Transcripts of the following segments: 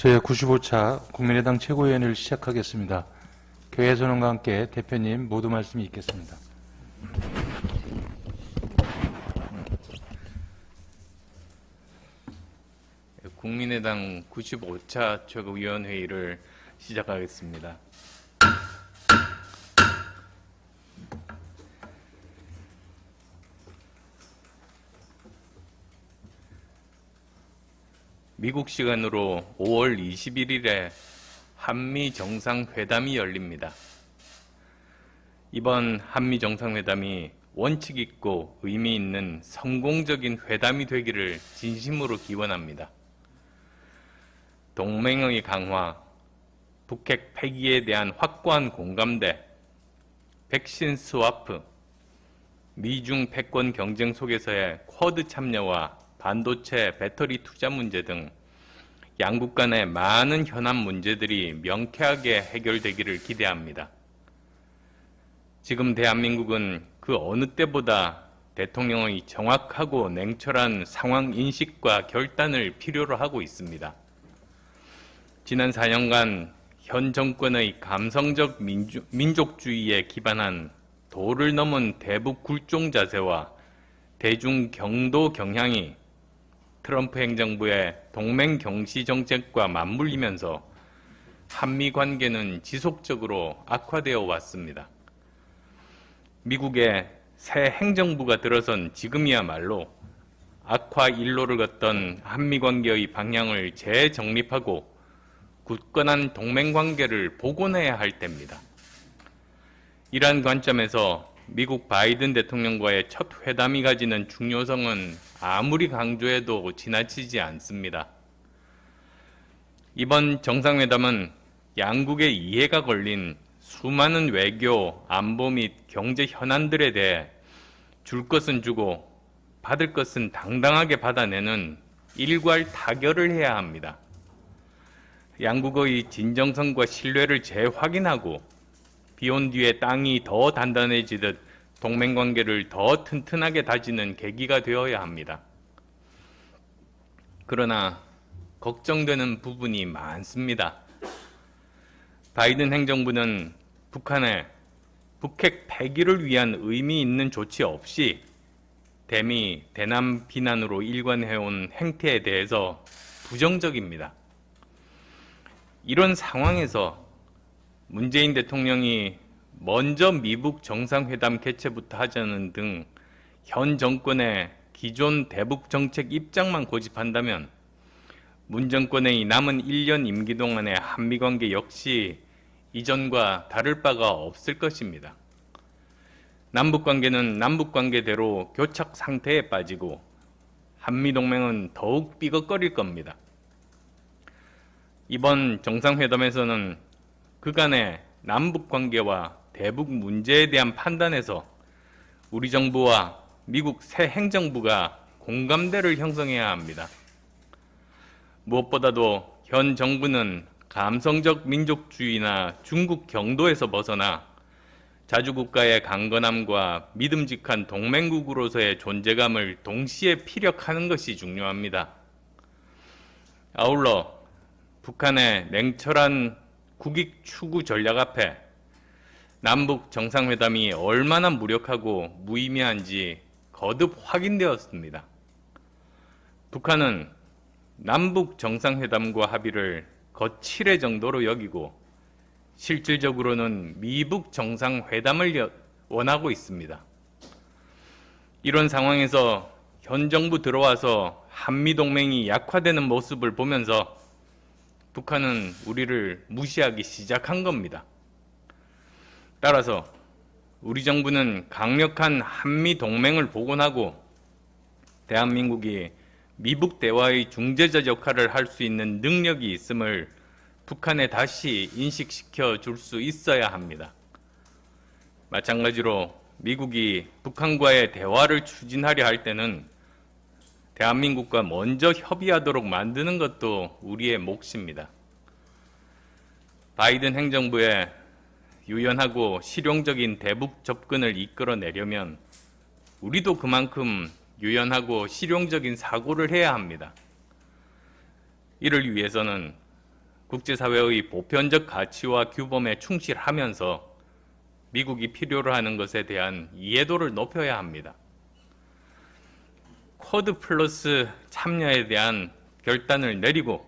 제95차 국민의당 최고위원회를 시작하겠습니다. 교회 선언과 함께 대표님 모두 말씀이 있겠습니다. 국민의당 95차 최고위원회의를 시작하겠습니다. 미국 시간으로 5월 21일에 한미 정상회담이 열립니다. 이번 한미 정상회담이 원칙 있고 의미 있는 성공적인 회담이 되기를 진심으로 기원합니다. 동맹의 강화, 북핵 폐기에 대한 확고한 공감대, 백신 스와프, 미중 패권 경쟁 속에서의 쿼드 참여와 반도체 배터리 투자 문제 등 양국 간의 많은 현안 문제들이 명쾌하게 해결되기를 기대합니다. 지금 대한민국은 그 어느 때보다 대통령의 정확하고 냉철한 상황 인식과 결단을 필요로 하고 있습니다. 지난 4년간 현 정권의 감성적 민주, 민족주의에 기반한 도를 넘은 대북 굴종 자세와 대중 경도 경향이 트럼프 행정부의 동맹 경시 정책과 맞물리면서 한미 관계는 지속적으로 악화되어 왔습니다. 미국의 새 행정부가 들어선 지금이야말로 악화 일로를 걷던 한미 관계의 방향을 재정립하고 굳건한 동맹 관계를 복원해야 할 때입니다. 이러한 관점에서 미국 바이든 대통령과의 첫 회담이 가지는 중요성은 아무리 강조해도 지나치지 않습니다. 이번 정상회담은 양국의 이해가 걸린 수많은 외교, 안보 및 경제 현안들에 대해 줄 것은 주고 받을 것은 당당하게 받아내는 일괄 타결을 해야 합니다. 양국의 진정성과 신뢰를 재확인하고 비온 뒤에 땅이 더 단단해지듯 동맹 관계를 더 튼튼하게 다지는 계기가 되어야 합니다. 그러나 걱정되는 부분이 많습니다. 바이든 행정부는 북한에 북핵 폐기를 위한 의미 있는 조치 없이 대미 대남 비난으로 일관해온 행태에 대해서 부정적입니다. 이런 상황에서 문재인 대통령이 먼저 미북 정상회담 개최부터 하자는 등 현 정권의 기존 대북 정책 입장만 고집한다면 문 정권의 남은 1년 임기 동안의 한미 관계 역시 이전과 다를 바가 없을 것입니다. 남북 관계는 남북 관계대로 교착 상태에 빠지고 한미 동맹은 더욱 삐걱거릴 겁니다. 이번 정상회담에서는 그간의 남북 관계와 대북 문제에 대한 판단에서 우리 정부와 미국 새 행정부가 공감대를 형성해야 합니다. 무엇보다도 현 정부는 감성적 민족주의나 중국 경도에서 벗어나 자주국가의 강건함과 믿음직한 동맹국으로서의 존재감을 동시에 피력하는 것이 중요합니다. 아울러 북한의 냉철한 국익 추구 전략 앞에 남북 정상회담이 얼마나 무력하고 무의미한지 거듭 확인되었습니다. 북한은 남북 정상회담과 합의를 거칠의 정도로 여기고 실질적으로는 미북 정상회담을 원하고 있습니다. 이런 상황에서 현 정부 들어와서 한미 동맹이 약화되는 모습을 보면서 북한은 우리를 무시하기 시작한 겁니다. 따라서 우리 정부는 강력한 한미 동맹을 복원하고 대한민국이 미북 대화의 중재자 역할을 할 수 있는 능력이 있음을 북한에 다시 인식시켜 줄 수 있어야 합니다. 마찬가지로 미국이 북한과의 대화를 추진하려 할 때는 대한민국과 먼저 협의하도록 만드는 것도 우리의 몫입니다. 바이든 행정부의 유연하고 실용적인 대북 접근을 이끌어내려면 우리도 그만큼 유연하고 실용적인 사고를 해야 합니다. 이를 위해서는 국제사회의 보편적 가치와 규범에 충실하면서 미국이 필요로 하는 것에 대한 이해도를 높여야 합니다. 쿼드 플러스 참여에 대한 결단을 내리고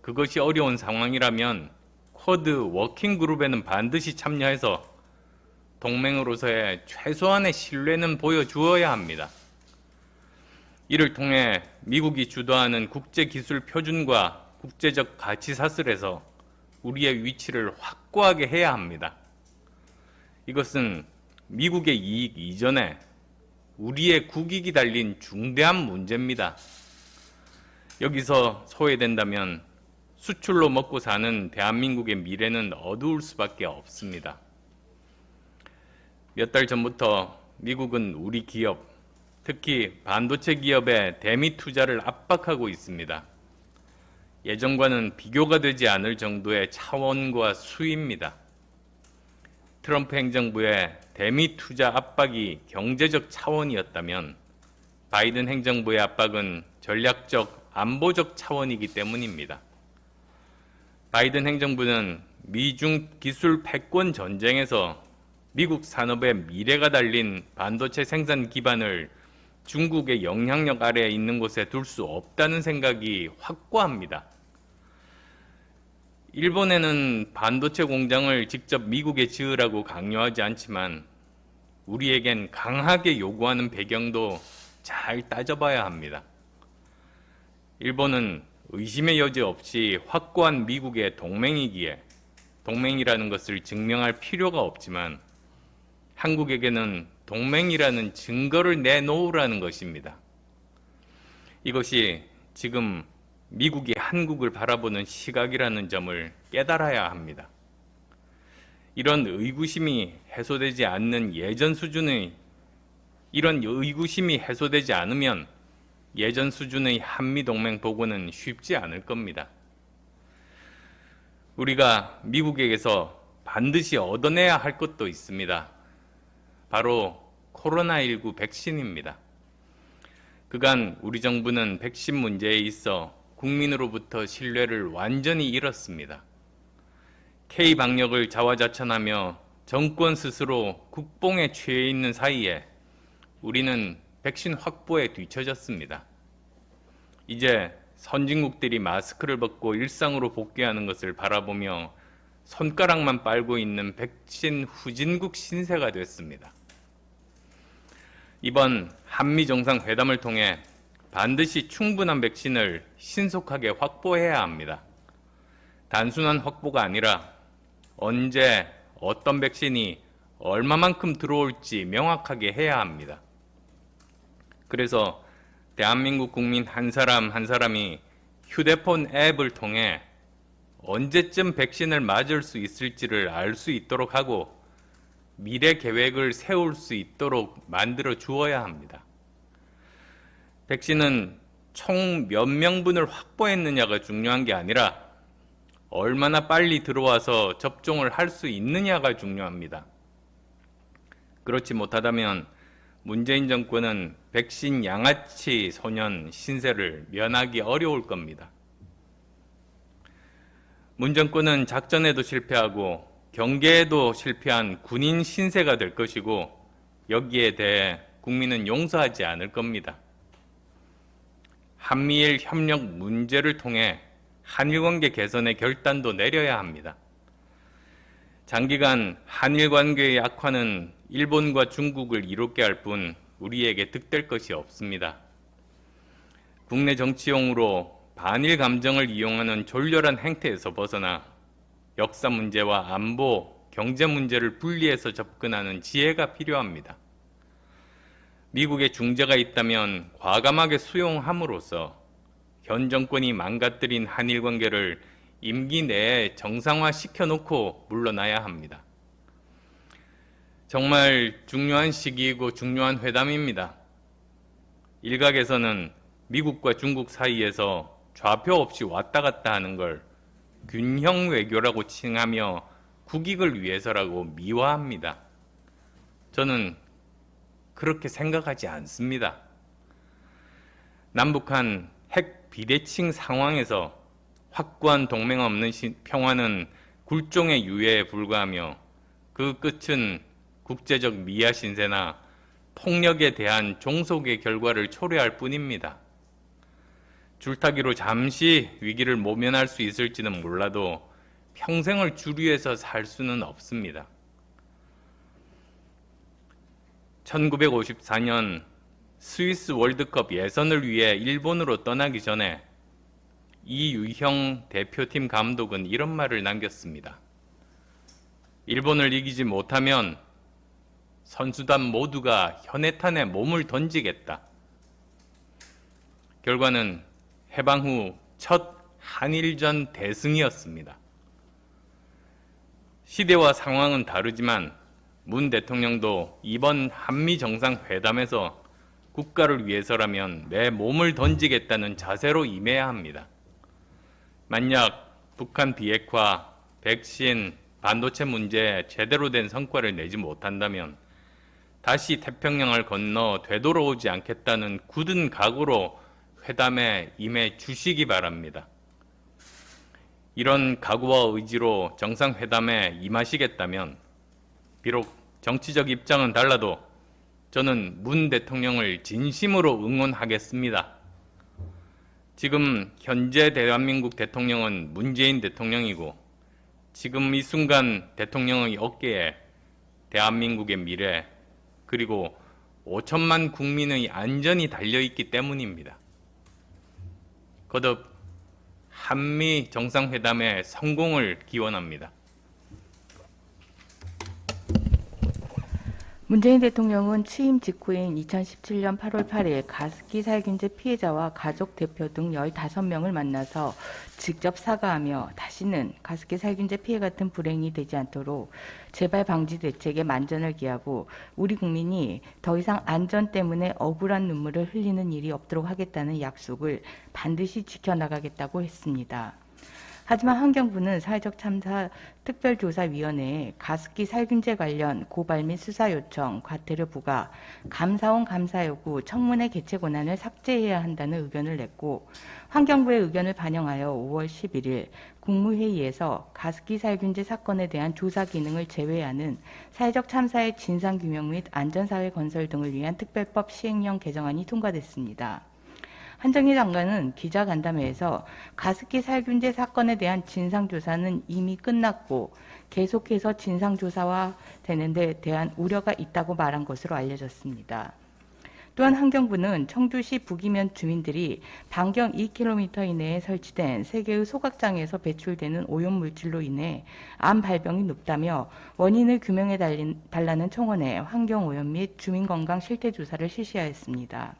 그것이 어려운 상황이라면 쿼드 워킹 그룹에는 반드시 참여해서 동맹으로서의 최소한의 신뢰는 보여주어야 합니다. 이를 통해 미국이 주도하는 국제 기술 표준과 국제적 가치 사슬에서 우리의 위치를 확고하게 해야 합니다. 이것은 미국의 이익 이전에 우리의 국익이 달린 중대한 문제입니다. 여기서 소외된다면 수출로 먹고 사는 대한민국의 미래는 어두울 수밖에 없습니다. 몇 달 전부터 미국은 우리 기업, 특히 반도체 기업의 대미 투자를 압박하고 있습니다. 예전과는 비교가 되지 않을 정도의 차원과 수입니다. 트럼프 행정부의 대미 투자 압박이 경제적 차원이었다면 바이든 행정부의 압박은 전략적 안보적 차원이기 때문입니다. 바이든 행정부는 미중 기술 패권 전쟁에서 미국 산업의 미래가 달린 반도체 생산 기반을 중국의 영향력 아래에 있는 곳에 둘 수 없다는 생각이 확고합니다. 일본에는 반도체 공장을 직접 미국에 지으라고 강요하지 않지만 우리에겐 강하게 요구하는 배경도 잘 따져봐야 합니다. 일본은 의심의 여지 없이 확고한 미국의 동맹이기에 동맹이라는 것을 증명할 필요가 없지만 한국에게는 동맹이라는 증거를 내놓으라는 것입니다. 이것이 지금 미국이 한국을 바라보는 시각이라는 점을 깨달아야 합니다. 이런 의구심이 해소되지 않는 예전 수준의 이런 의구심이 해소되지 않으면 예전 수준의 한미 동맹 보고는 쉽지 않을 겁니다. 우리가 미국에게서 반드시 얻어내야 할 것도 있습니다. 바로 코로나19 백신입니다. 그간 우리 정부는 백신 문제에 있어 국민으로부터 신뢰를 완전히 잃었습니다. K 방역을 자화자찬하며 정권 스스로 국뽕에 취해 있는 사이에 우리는 백신 확보에 뒤처졌습니다. 이제 선진국들이 마스크를 벗고 일상으로 복귀하는 것을 바라보며 손가락만 빨고 있는 백신 후진국 신세가 됐습니다. 이번 한미 정상회담을 통해 반드시 충분한 백신을 신속하게 확보해야 합니다. 단순한 확보가 아니라 언제 어떤 백신이 얼마만큼 들어올지 명확하게 해야 합니다. 그래서 대한민국 국민 한 사람 한 사람이 휴대폰 앱을 통해 언제쯤 백신을 맞을 수 있을지를 알 수 있도록 하고 미래 계획을 세울 수 있도록 만들어 주어야 합니다. 백신은 총 몇 명분을 확보했느냐가 중요한 게 아니라 얼마나 빨리 들어와서 접종을 할 수 있느냐가 중요합니다. 그렇지 못하다면 문재인 정권은 백신 양아치 소년 신세를 면하기 어려울 겁니다. 문 정권은 작전에도 실패하고 경계에도 실패한 군인 신세가 될 것이고 여기에 대해 국민은 용서하지 않을 겁니다. 한미일 협력 문제를 통해 한일 관계 개선의 결단도 내려야 합니다. 장기간 한일 관계의 악화는 일본과 중국을 이롭게 할 뿐 우리에게 득될 것이 없습니다. 국내 정치용으로 반일 감정을 이용하는 졸렬한 행태에서 벗어나 역사 문제와 안보, 경제 문제를 분리해서 접근하는 지혜가 필요합니다. 미국의 중재가 있다면 과감하게 수용함으로써 현 정권이 망가뜨린 한일 관계를 임기 내에 정상화 시켜놓고 물러나야 합니다. 정말 중요한 시기이고 중요한 회담입니다. 일각에서는 미국과 중국 사이에서 좌표 없이 왔다 갔다 하는 걸 균형 외교라고 칭하며 국익을 위해서라고 미화합니다. 저는 그렇게 생각하지 않습니다. 남북한 핵 비대칭 상황에서 확고한 동맹 없는 시- 평화는 굴종의 유예에 불과하며 그 끝은 국제적 미아 신세나 폭력에 대한 종속의 결과를 초래할 뿐입니다. 줄타기로 잠시 위기를 모면할 수 있을지는 몰라도 평생을 주류에서 살 수는 없습니다. 1954년 스위스 월드컵 예선을 위해 일본으로 떠나기 전에 이유형 대표팀 감독은 이런 말을 남겼습니다. 일본을 이기지 못하면 선수단 모두가 현해탄에 몸을 던지겠다. 결과는 해방 후 첫 한일전 대승이었습니다. 시대와 상황은 다르지만 문 대통령도 이번 한미 정상회담에서 국가를 위해서라면 내 몸을 던지겠다는 자세로 임해야 합니다. 만약 북한 비핵화, 백신, 반도체 문제에 제대로 된 성과를 내지 못한다면 다시 태평양을 건너 되돌아오지 않겠다는 굳은 각오로 회담에 임해 주시기 바랍니다. 이런 각오와 의지로 정상회담에 임하시겠다면 비록 정치적 입장은 달라도 저는 문 대통령을 진심으로 응원하겠습니다. 지금 현재 대한민국 대통령은 문재인 대통령이고 지금 이 순간 대통령의 어깨에 대한민국의 미래 그리고 5천만 국민의 안전이 달려 있기 때문입니다. 거듭 한미 정상회담의 성공을 기원합니다. 문재인 대통령은 취임 직후인 2017년 8월 8일 가습기 살균제 피해자와 가족 대표 등 15명을 만나서 직접 사과하며 다시는 가습기 살균제 피해 같은 불행이 되지 않도록 재발 방지 대책에 만전을 기하고 우리 국민이 더 이상 안전 때문에 억울한 눈물을 흘리는 일이 없도록 하겠다는 약속을 반드시 지켜나가겠다고 했습니다. 하지만 환경부는 사회적 참사 특별조사위원회에 가습기 살균제 관련 고발 및 수사 요청, 과태료 부과, 감사원 감사 요구, 청문회 개최 권한을 삭제해야 한다는 의견을 냈고 환경부의 의견을 반영하여 5월 11일 국무회의에서 가습기 살균제 사건에 대한 조사 기능을 제외하는 사회적 참사의 진상규명 및 안전사회 건설 등을 위한 특별법 시행령 개정안이 통과됐습니다. 한정희 장관은 기자간담회에서 가습기 살균제 사건에 대한 진상조사는 이미 끝났고 계속해서 진상조사와 되는 데 대한 우려가 있다고 말한 것으로 알려졌습니다. 또한 환경부는 청주시 북이면 주민들이 반경 2km 이내에 설치된 세 개의 소각장에서 배출되는 오염물질로 인해 암 발병이 높다며 원인을 규명해 달라는 청원에 환경오염 및 주민건강 실태조사를 실시하였습니다.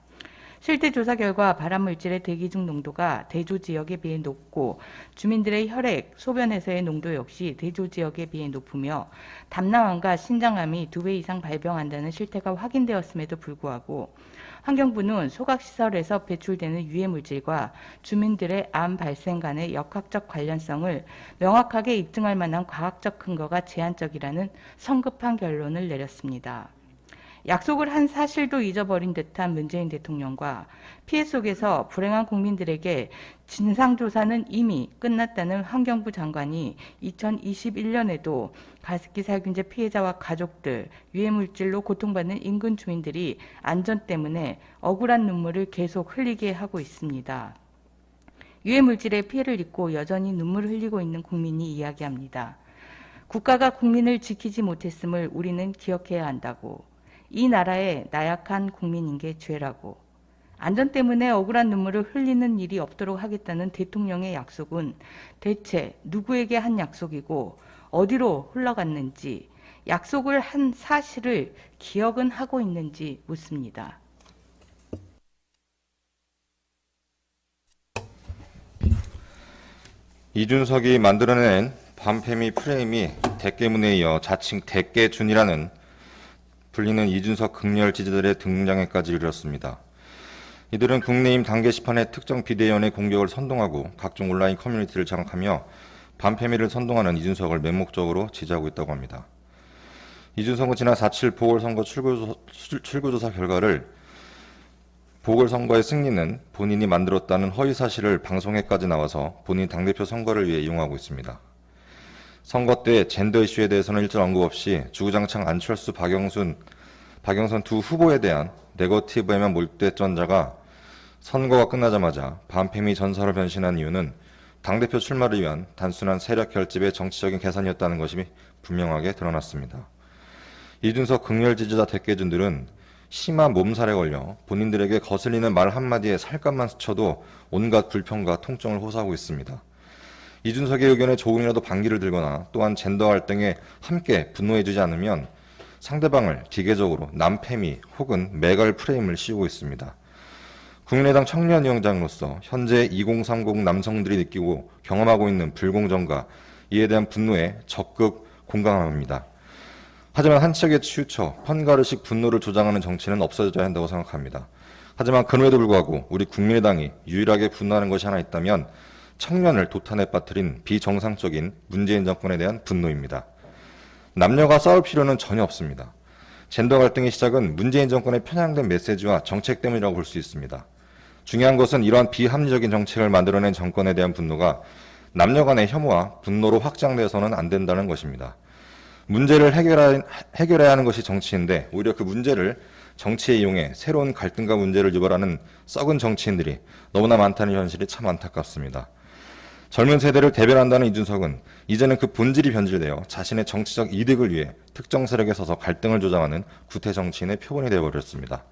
실태 조사 결과 발암 물질의 대기 중 농도가 대조 지역에 비해 높고 주민들의 혈액, 소변에서의 농도 역시 대조 지역에 비해 높으며 담낭암과 신장암이 두 배 이상 발병한다는 실태가 확인되었음에도 불구하고 환경부는 소각시설에서 배출되는 유해 물질과 주민들의 암 발생 간의 역학적 관련성을 명확하게 입증할 만한 과학적 근거가 제한적이라는 성급한 결론을 내렸습니다. 약속을 한 사실도 잊어버린 듯한 문재인 대통령과 피해 속에서 불행한 국민들에게 진상조사는 이미 끝났다는 환경부 장관이 2021년에도 가습기 살균제 피해자와 가족들, 유해물질로 고통받는 인근 주민들이 안전 때문에 억울한 눈물을 계속 흘리게 하고 있습니다. 유해 물질의 피해를 입고 여전히 눈물을 흘리고 있는 국민이 이야기합니다. 국가가 국민을 지키지 못했음을 우리는 기억해야 한다고. 이 나라의 나약한 국민인 게 죄라고. 안전 때문에 억울한 눈물을 흘리는 일이 없도록 하겠다는 대통령의 약속은 대체 누구에게 한 약속이고 어디로 흘러갔는지 약속을 한 사실을 기억은 하고 있는지 묻습니다. 이준석이 만들어낸 반패미 프레임이 대깨문에 이어 자칭 대깨준이라는 불리는 이준석 극렬 지지들의 등장에까지 이르렀습니다. 이들은 국내임 당 게시판의 특정 비대위원의 공격을 선동하고 각종 온라인 커뮤니티를 장악하며 반패미를 선동하는 이준석을 맹목적으로 지지하고 있다고 합니다. 이준석은 지난 4.7 보궐선거 출구조사, 출구조사 결과를 보궐선거의 승리는 본인이 만들었다는 허위 사실을 방송에까지 나와서 본인 당대표 선거를 위해 이용하고 있습니다. 선거 때 젠더 이슈에 대해서는 일절 언급 없이 주구장창 안철수, 박영순, 박영선 두 후보에 대한 네거티브에만 몰두했던 자가 선거가 끝나자마자 반패미 전사로 변신한 이유는 당대표 출마를 위한 단순한 세력 결집의 정치적인 계산이었다는 것이 분명하게 드러났습니다. 이준석 극렬 지지자 대깨준들은 심한 몸살에 걸려 본인들에게 거슬리는 말 한마디에 살갗만 스쳐도 온갖 불평과 통증을 호소하고 있습니다. 이준석의 의견에 조금이라도 반기를 들거나 또한 젠더 갈등에 함께 분노해주지 않으면 상대방을 기계적으로 남패미 혹은 매갈 프레임을 씌우고 있습니다. 국민의당 청년위원장으로서 현재 2030 남성들이 느끼고 경험하고 있는 불공정과 이에 대한 분노에 적극 공감합니다. 하지만 한 척에 치우쳐 펀가르식 분노를 조장하는 정치는 없어져야 한다고 생각합니다. 하지만 그럼에도 불구하고 우리 국민의당이 유일하게 분노하는 것이 하나 있다면 청년을 도탄에 빠뜨린 비정상적인 문재인 정권에 대한 분노입니다. 남녀가 싸울 필요는 전혀 없습니다. 젠더 갈등의 시작은 문재인 정권의 편향된 메시지와 정책 때문이라고 볼 수 있습니다. 중요한 것은 이러한 비합리적인 정책을 만들어낸 정권에 대한 분노가 남녀 간의 혐오와 분노로 확장돼서는 안 된다는 것입니다. 문제를 해결하, 해결해야 하는 것이 정치인데 오히려 그 문제를 정치에 이용해 새로운 갈등과 문제를 유발하는 썩은 정치인들이 너무나 많다는 현실이 참 안타깝습니다. 젊은 세대를 대변한다는 이준석은 이제는 그 본질이 변질되어 자신의 정치적 이득을 위해 특정 세력에 서서 갈등을 조장하는 구태 정치인의 표본이 되어버렸습니다.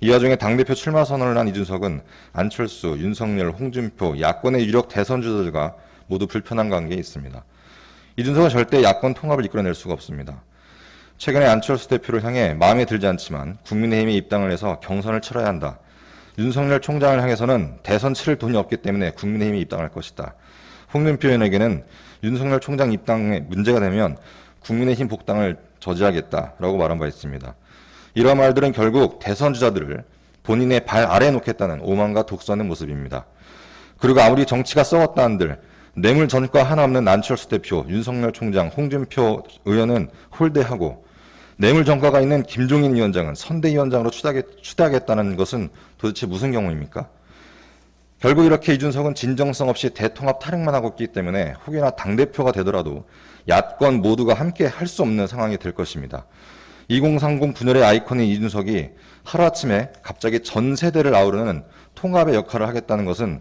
이 와중에 당대표 출마 선언을 한 이준석은 안철수, 윤석열, 홍준표, 야권의 유력 대선 주자들과 모두 불편한 관계에 있습니다. 이준석은 절대 야권 통합을 이끌어낼 수가 없습니다. 최근에 안철수 대표를 향해 마음에 들지 않지만 국민의힘에 입당을 해서 경선을 치러야 한다. 윤석열 총장을 향해서는 대선 치를 돈이 없기 때문에 국민의힘에 입당할 것이다. 홍준표 의원에게는 윤석열 총장 입당에 문제가 되면 국민의힘 복당을 저지하겠다라고 말한 바 있습니다. 이러한 말들은 결국 대선 주자들을 본인의 발 아래에 놓겠다는 오만과 독선의 모습입니다. 그리고 아무리 정치가 썩었다 한들 뇌물 전과 하나 없는 안철수 대표, 윤석열 총장, 홍준표 의원은 홀대하고 뇌물 전과가 있는 김종인 위원장은 선대위원장으로 추대하겠, 추대하겠다는 것은 도대체 무슨 경우입니까? 결국 이렇게 이준석은 진정성 없이 대통합 탈핵만 하고 있기 때문에 혹여나 당대표가 되더라도 야권 모두가 함께 할 수 없는 상황이 될 것입니다. 2030 분열의 아이콘인 이준석이 하루아침에 갑자기 전 세대를 아우르는 통합의 역할을 하겠다는 것은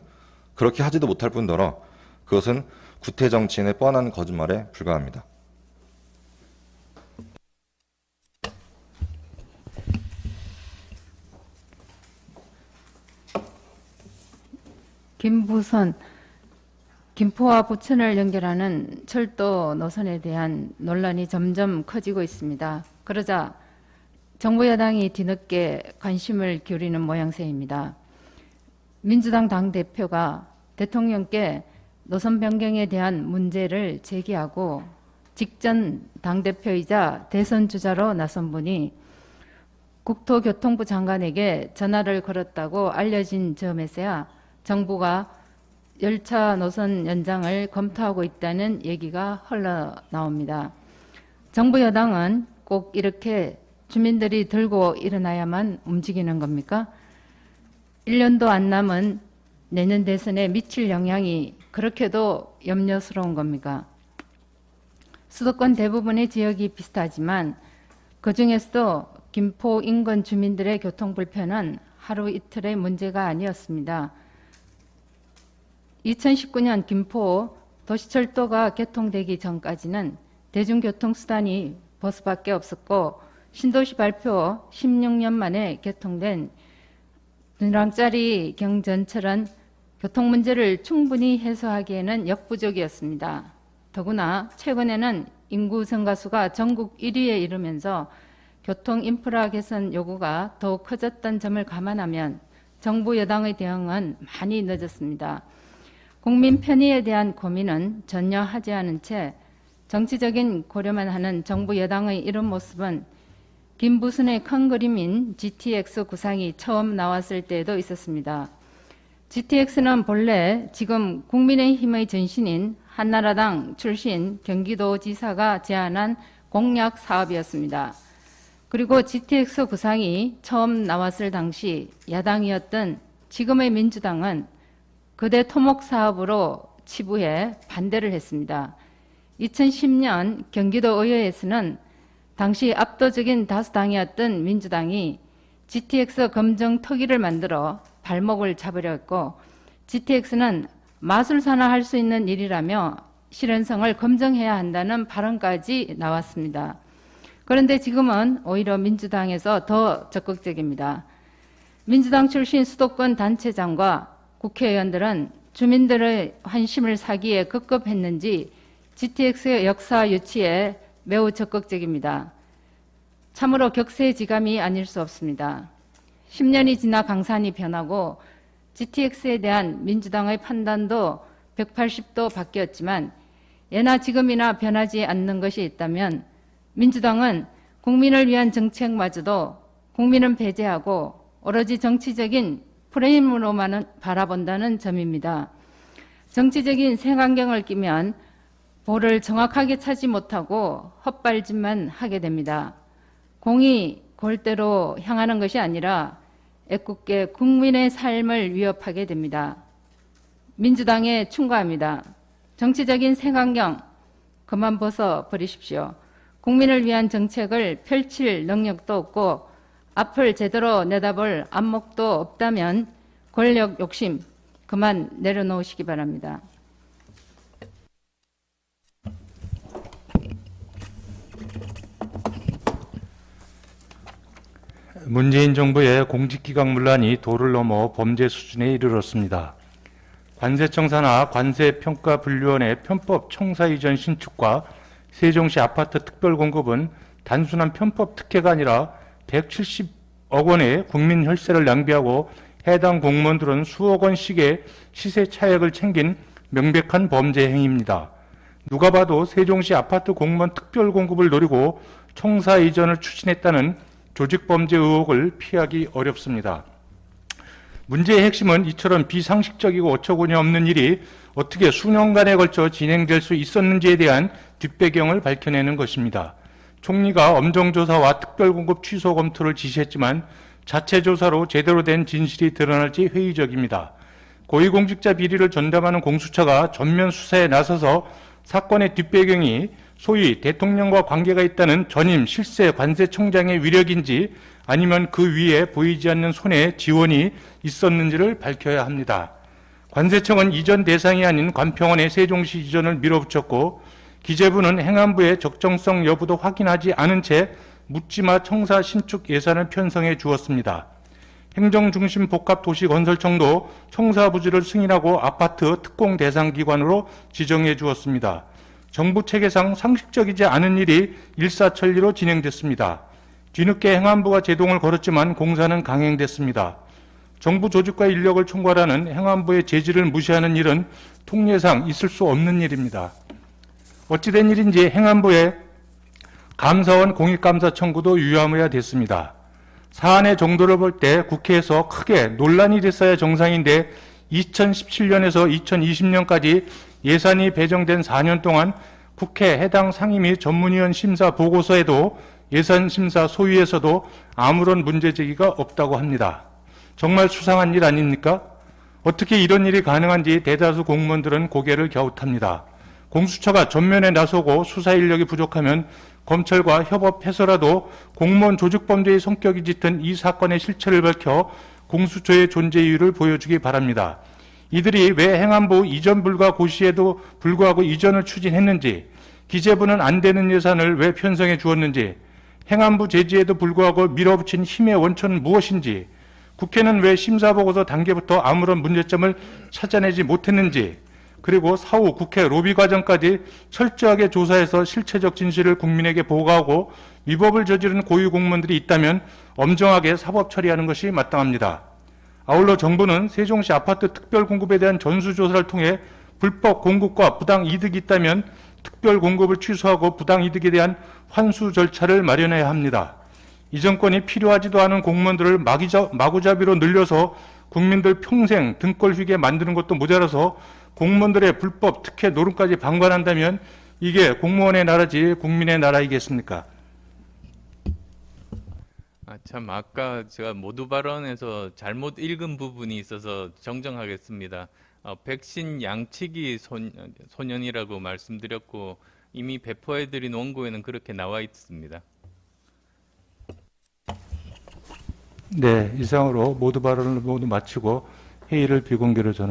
그렇게 하지도 못할 뿐더러 그것은 구태 정치인의 뻔한 거짓말에 불과합니다. 김부선 김포와 부천을 연결하는 철도 노선에 대한 논란이 점점 커지고 있습니다. 그러자 정부 여당이 뒤늦게 관심을 기울이는 모양새입니다. 민주당 당대표가 대통령께 노선 변경에 대한 문제를 제기하고 직전 당대표이자 대선 주자로 나선 분이 국토교통부 장관에게 전화를 걸었다고 알려진 점에서야 정부가 열차 노선 연장을 검토하고 있다는 얘기가 흘러나옵니다. 정부 여당은 꼭 이렇게 주민들이 들고 일어나야만 움직이는 겁니까? 1년도 안 남은 내년 대선에 미칠 영향이 그렇게도 염려스러운 겁니까? 수도권 대부분의 지역이 비슷하지만 그 중에서도 김포 인근 주민들의 교통 불편은 하루 이틀의 문제가 아니었습니다. 2019년 김포 도시철도가 개통되기 전까지는 대중교통수단이 버스밖에 없었고 신도시 발표 16년 만에 개통된 눈랑짜리 경전철은 교통 문제를 충분히 해소하기에는 역부족이었습니다. 더구나 최근에는 인구 증가수가 전국 1위에 이르면서 교통 인프라 개선 요구가 더욱 커졌던 점을 감안하면 정부 여당의 대응은 많이 늦었습니다. 국민 편의에 대한 고민은 전혀 하지 않은 채 정치적인 고려만 하는 정부 여당의 이런 모습은 김부순의 큰 그림인 GTX 구상이 처음 나왔을 때에도 있었습니다. GTX는 본래 지금 국민의힘의 전신인 한나라당 출신 경기도지사가 제안한 공약 사업이었습니다. 그리고 GTX 구상이 처음 나왔을 당시 야당이었던 지금의 민주당은 그대 토목 사업으로 치부해 반대를 했습니다. 2010년 경기도 의회에서는 당시 압도적인 다수당이었던 민주당이 GTX 검정 특위를 만들어 발목을 잡으려 했고 GTX는 마술사나 할 수 있는 일이라며 실현성을 검증해야 한다는 발언까지 나왔습니다. 그런데 지금은 오히려 민주당에서 더 적극적입니다. 민주당 출신 수도권 단체장과 국회의원들은 주민들의 환심을 사기에 급급했는지 GTX의 역사 유치에 매우 적극적입니다. 참으로 격세지감이 아닐 수 없습니다. 10년이 지나 강산이 변하고 GTX에 대한 민주당의 판단도 180도 바뀌었지만 예나 지금이나 변하지 않는 것이 있다면 민주당은 국민을 위한 정책마저도 국민은 배제하고 오로지 정치적인 프레임으로만 바라본다는 점입니다. 정치적인 색안경을 끼면 볼을 정확하게 차지 못하고 헛발질만 하게 됩니다. 공이 골대로 향하는 것이 아니라 애꿎게 국민의 삶을 위협하게 됩니다. 민주당에 충고합니다. 정치적인 색안경 그만 벗어 버리십시오. 국민을 위한 정책을 펼칠 능력도 없고 앞을 제대로 내다볼 안목도 없다면 권력 욕심 그만 내려놓으시기 바랍니다. 문재인 정부의 공직기강 문란이 도를 넘어 범죄 수준에 이르렀습니다. 관세청사나 관세평가분류원의 편법 청사 이전 신축과 세종시 아파트 특별공급은 단순한 편법 특혜가 아니라 170억 원의 국민 혈세를 낭비하고 해당 공무원들은 수억 원씩의 시세 차익을 챙긴 명백한 범죄 행위입니다. 누가 봐도 세종시 아파트 공무원 특별 공급을 노리고 청사 이전을 추진했다는 조직범죄 의혹을 피하기 어렵습니다. 문제의 핵심은 이처럼 비상식적이고 어처구니 없는 일이 어떻게 수년간에 걸쳐 진행될 수 있었는지에 대한 뒷배경을 밝혀내는 것입니다. 총리가 엄정조사와 특별공급 취소 검토를 지시했지만 자체 조사로 제대로 된 진실이 드러날지 회의적입니다. 고위공직자 비리를 전담하는 공수처가 전면 수사에 나서서 사건의 뒷배경이 소위 대통령과 관계가 있다는 전임 실세 관세청장의 위력인지 아니면 그 위에 보이지 않는 손에 지원이 있었는지를 밝혀야 합니다. 관세청은 이전 대상이 아닌 관평원의 세종시 이전을 밀어붙였고 기재부는 행안부의 적정성 여부도 확인하지 않은 채 묻지마 청사 신축 예산을 편성해 주었습니다. 행정중심 복합도시건설청도 청사 부지를 승인하고 아파트 특공 대상 기관으로 지정해 주었습니다. 정부 체계상 상식적이지 않은 일이 일사천리로 진행됐습니다. 뒤늦게 행안부가 제동을 걸었지만 공사는 강행됐습니다. 정부 조직과 인력을 총괄하는 행안부의 제지를 무시하는 일은 통례상 있을 수 없는 일입니다. 어찌된 일인지 행안부의 감사원 공익감사 청구도 유야무야 됐습니다. 사안의 정도를 볼 때 국회에서 크게 논란이 됐어야 정상인데 2017년에서 2020년까지 예산이 배정된 4년 동안 국회 해당 상임위 전문위원 심사 보고서에도 예산 심사 소위에서도 아무런 문제 제기가 없다고 합니다. 정말 수상한 일 아닙니까? 어떻게 이런 일이 가능한지 대다수 공무원들은 고개를 갸웃합니다. 공수처가 전면에 나서고 수사 인력이 부족하면 검찰과 협업해서라도 공무원 조직범죄의 성격이 짙은 이 사건의 실체를 밝혀 공수처의 존재 이유를 보여주기 바랍니다. 이들이 왜 행안부 이전 불가 고시에도 불구하고 이전을 추진했는지, 기재부는 안 되는 예산을 왜 편성해 주었는지, 행안부 제지에도 불구하고 밀어붙인 힘의 원천은 무엇인지, 국회는 왜 심사보고서 단계부터 아무런 문제점을 찾아내지 못했는지, 그리고 사후 국회 로비 과정까지 철저하게 조사해서 실체적 진실을 국민에게 보고하고 위법을 저지른 고위 공무원들이 있다면 엄정하게 사법 처리하는 것이 마땅합니다. 아울러 정부는 세종시 아파트 특별 공급에 대한 전수조사를 통해 불법 공급과 부당 이득이 있다면 특별 공급을 취소하고 부당 이득에 대한 환수 절차를 마련해야 합니다. 이 정권이 필요하지도 않은 공무원들을 마구잡이로 늘려서 국민들 평생 등골 휘게 만드는 것도 모자라서 공무원들의 불법 특혜 노름까지 방관한다면 이게 공무원의 나라지 국민의 나라이겠습니까? 참 아까 제가 모두 발언에서 잘못 읽은 부분이 있어서 정정하겠습니다. 어, 백신 양치기 소, 소년이라고 말씀드렸고 이미 배포해드린 원고에는 그렇게 나와 있습니다. 네, 이상으로 모두 발언을 모두 마치고 회의를 비공개로 저는